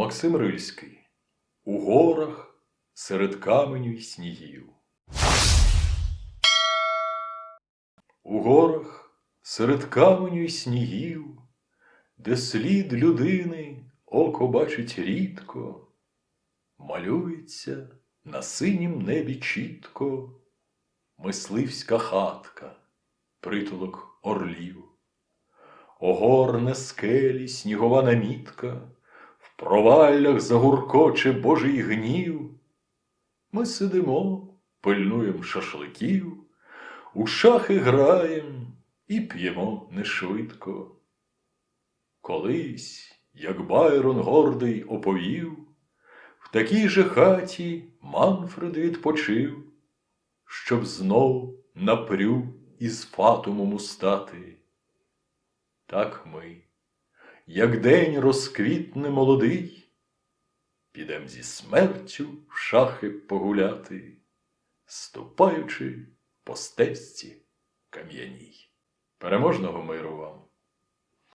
Максим Рильський. У горах серед каменю й снігів. У горах серед каменю й снігів, де слід людини око бачить рідко, малюється на синім небі чітко мисливська хатка, притулок орлів. Огорне скелі снігова намітка, проваллях загуркоче Божий гнів. Ми сидимо, пильнуєм шашликів, у шахи граєм і п'ємо нешвидко. Колись, як Байрон гордий оповів, в такій же хаті Манфред відпочив, щоб знов напрю із фатумом устати. Так ми, як день розквітне молодий, підем зі смертю в шахи погуляти, ступаючи по стежці кам'яній. Переможного миру вам!